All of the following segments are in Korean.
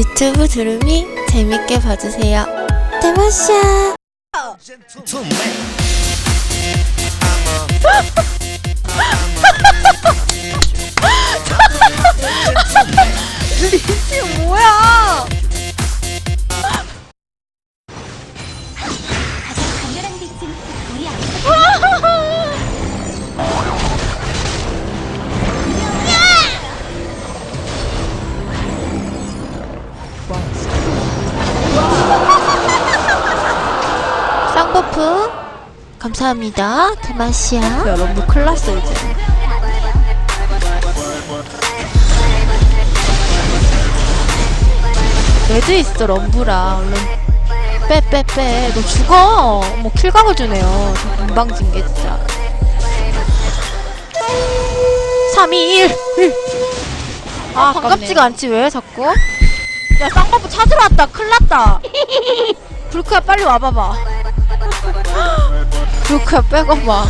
유튜브 두루미 재밌게 봐주세요. 대마샤! 쌍버프 감사합니다. 대마시아. 야 럼블 큰일 났어 이제. 레드 있어 럼블아 얼른 빼빼빼. 너 죽어. 뭐 킬각을 주네요. 저 금방진 게 진짜 3, 2, 1 아, 반갑지가 않지 왜 자꾸? 야 쌍버프 찾으러 왔다. 큰일 났다. 불크야 빨리 와봐봐 불크야 빼고봐.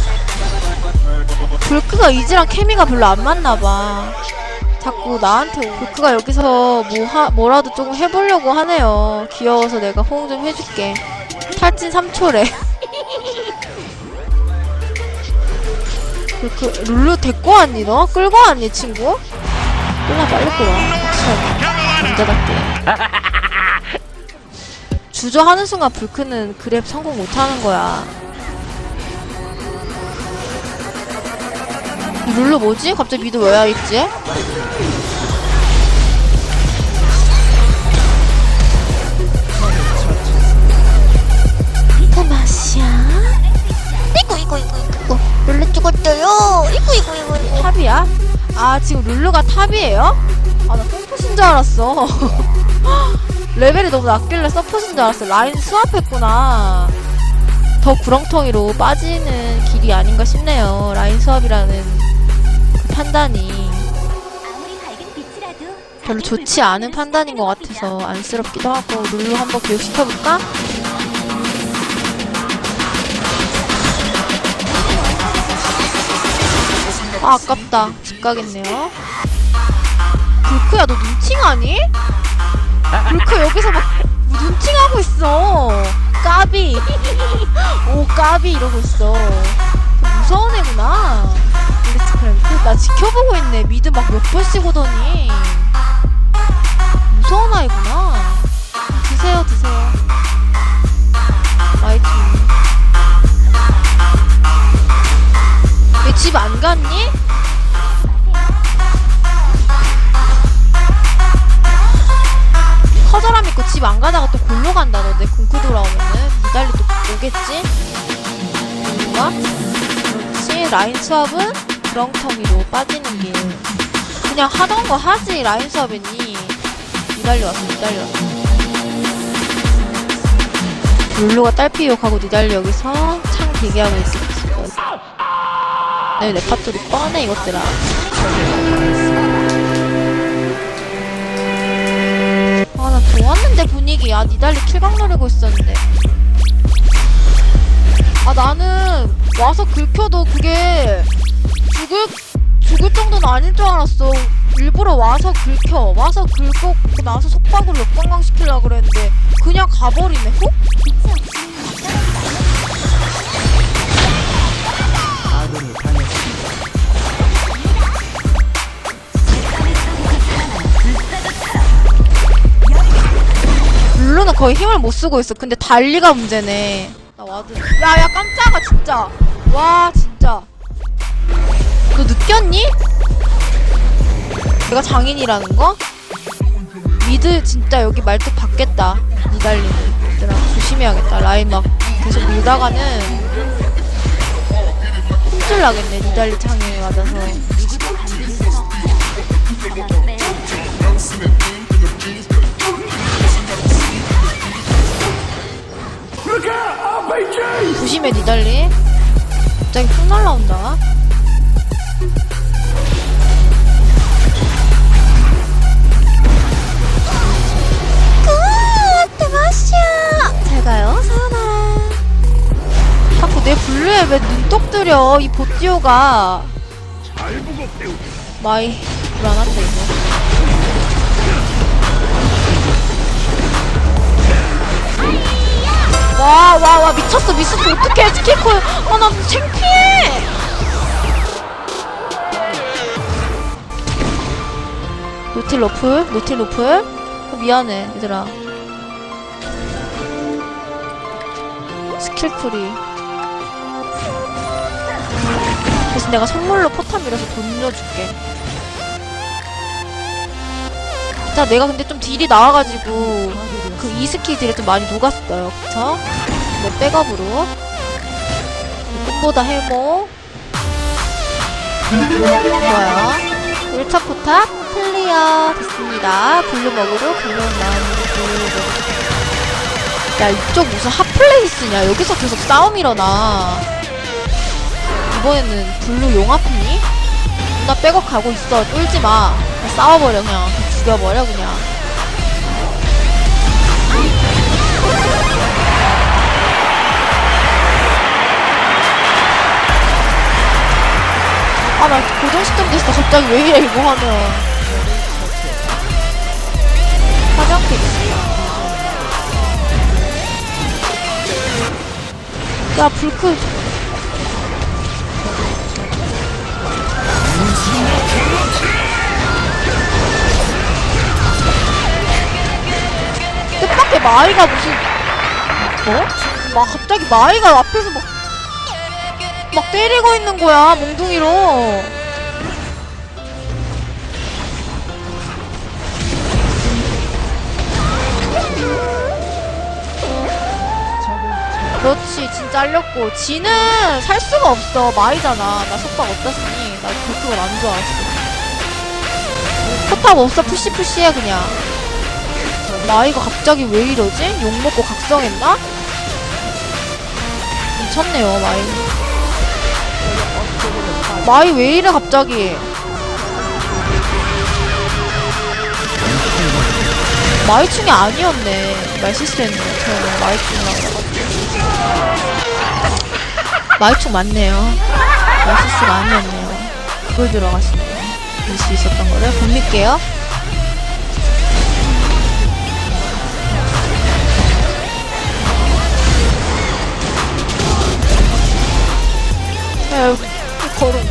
불크가 이지랑 케미가 별로 안 맞나봐. 자꾸 나한테 오- 불크가 여기서 뭐 하, 뭐라도 조금 해보려고 하네요. 귀여워서 내가 호응 좀 해줄게. 탈진 3초래 불크 룰루 데리고 왔니 너? 끌고 왔니 친구? 끌어 빨리 끌어 참 남자답게 주저하는 순간 불크는 그랩 성공 못하는 거야 이 룰루 뭐지? 갑자기 미드 왜 와 있지? 대마시아. 이구, 이구, 이구, 이구. 룰루 죽었어요. 이구, 이구, 이구, 이구. 탑이야? 아 지금 룰루가 탑이에요? 아나 서폿인 줄 알았어 레벨이 너무 낮길래 서폿인 줄 알았어 라인 수합했구나. 더 구렁텅이로 빠지는 길이 아닌가 싶네요. 라인 수합이라는 그 판단이. 별로 좋지 않은 판단인 것 같아서 안쓰럽기도 하고 룰루 한번 교육시켜볼까? 아 아깝다. 집 가겠네요. 불크야 너 눈팅하니? 불크 여기서 막 눈팅하고 있어. 까비. 오 까비 이러고 있어. 무서운 애구나. 블리츠크램 나 지켜보고 있네. 미드 막 몇 번씩 오더니 커져라 믿고 집 안 가다가 또 골로 간다 너내 공크 돌아오면은 니달리 또 오겠지? 뭔가? 그렇지? 라인 수업은 구렁텅이로 빠지는 길. 그냥 하던 거 하지 라인 수업이니. 니달리 왔어 니달리 왔어. 룰루가 딸피 욕하고 니달리 여기서 창 대기하고 있었지 내 레파토리 뻔해 이것들아 좋았는데 분위기. 아 니달리 킬각 노리고 있었는데. 아 나는 와서 긁혀도 그게 죽을 죽을 정도는 아닐 줄 알았어. 일부러 와서 긁혀. 와서 긁고 나서 속박으로 역관광시키려고 그랬는데 그냥 가버리네. 훅? 거의 힘을 못 쓰고 있어. 근데 달리가 문제네. 나 와드. 야, 야, 깜짝아, 진짜. 와, 진짜. 너 느꼈니? 내가 장인이라는 거? 미드 진짜 여기 말뚝 받겠다. 니달리는. 얘들아, 조심해야겠다. 라인 막 계속 밀다가는 힘줄 나겠네. 니달리 창에 맞아서. 조심해 니달리 갑자기 훅 날라온다 굿! 대마시아! 잘 가요, 사연아. 자꾸 내 블루에 왜 눈독 들여 이 보띠오가 마이 불안한데 이거 와, 와, 와, 미쳤어, 미쳤어. 어떡해, 스키콜. 아, 나 창피해. 노틸 로플, 노틸 로플. 어, 미안해, 얘들아. 스킬풀이. 대신 내가 선물로 포탄 밀어서 돌려줄게. 자, 내가 근데 좀 딜이 나와가지고 그 이스킬 딜에 좀 많이 녹았어요. 그쵸? 네, 백업으로. 꿈보다 해모. 좋아요. 1차 포탑 클리어 됐습니다. 블루 먹으로 블루 나오는 야, 이쪽 무슨 핫플레이스냐? 여기서 계속 싸움 일어나. 이번에는 블루 용합이니? 누나 백업 가고 있어. 쫄지 마. 그냥 싸워버려. 그냥 죽여버려, 그냥. 나 고정시점 됐어. 갑자기 왜 이래, 이거 하면. 화장 픽스. 야, 불크. 뜻밖의 마이가 무슨, 뭐? 막 갑자기 마이가 앞에서 막, 막 때리고 있는 거야, 몽둥이로. 그렇지, 진짜 잘렸고. 지는 살 수가 없어. 마이잖아. 나 속박 없다 쓰니. 나 그걸 안 좋아했어. 포탑 없어. 푸시푸시해, 그냥. 마이가 갑자기 왜 이러지? 욕먹고 각성했나? 미쳤네요, 마이. 마이 왜 이래, 갑자기. 마이충이 아니었네. 말 실수했네. 저는 마이충이라고. 마이충 맞네요. 말 실수가 아니었네요. 그걸 들어가시네요. 볼수 있었던 거를 여기 걸어.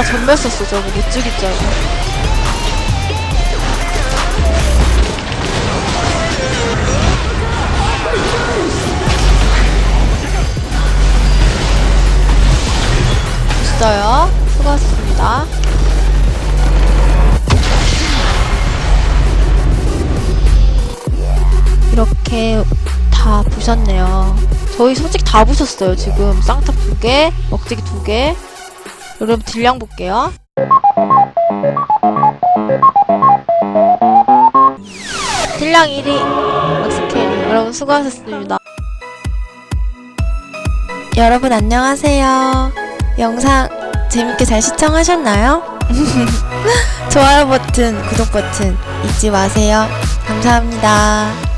나 썼어, 저거. 못 죽일 줄 알고. 됐어요. 수고하셨습니다. 이렇게 다 부셨네요. 저희 솔직히 다 부셨어요, 지금. 쌍탑 두 개, 먹지기 두 개. 여러분 딜량 볼게요. 딜량 1위 막스캐리 여러분 수고하셨습니다. 여러분 안녕하세요. 영상 재밌게 잘 시청하셨나요? 좋아요 버튼, 구독 버튼 잊지 마세요. 감사합니다.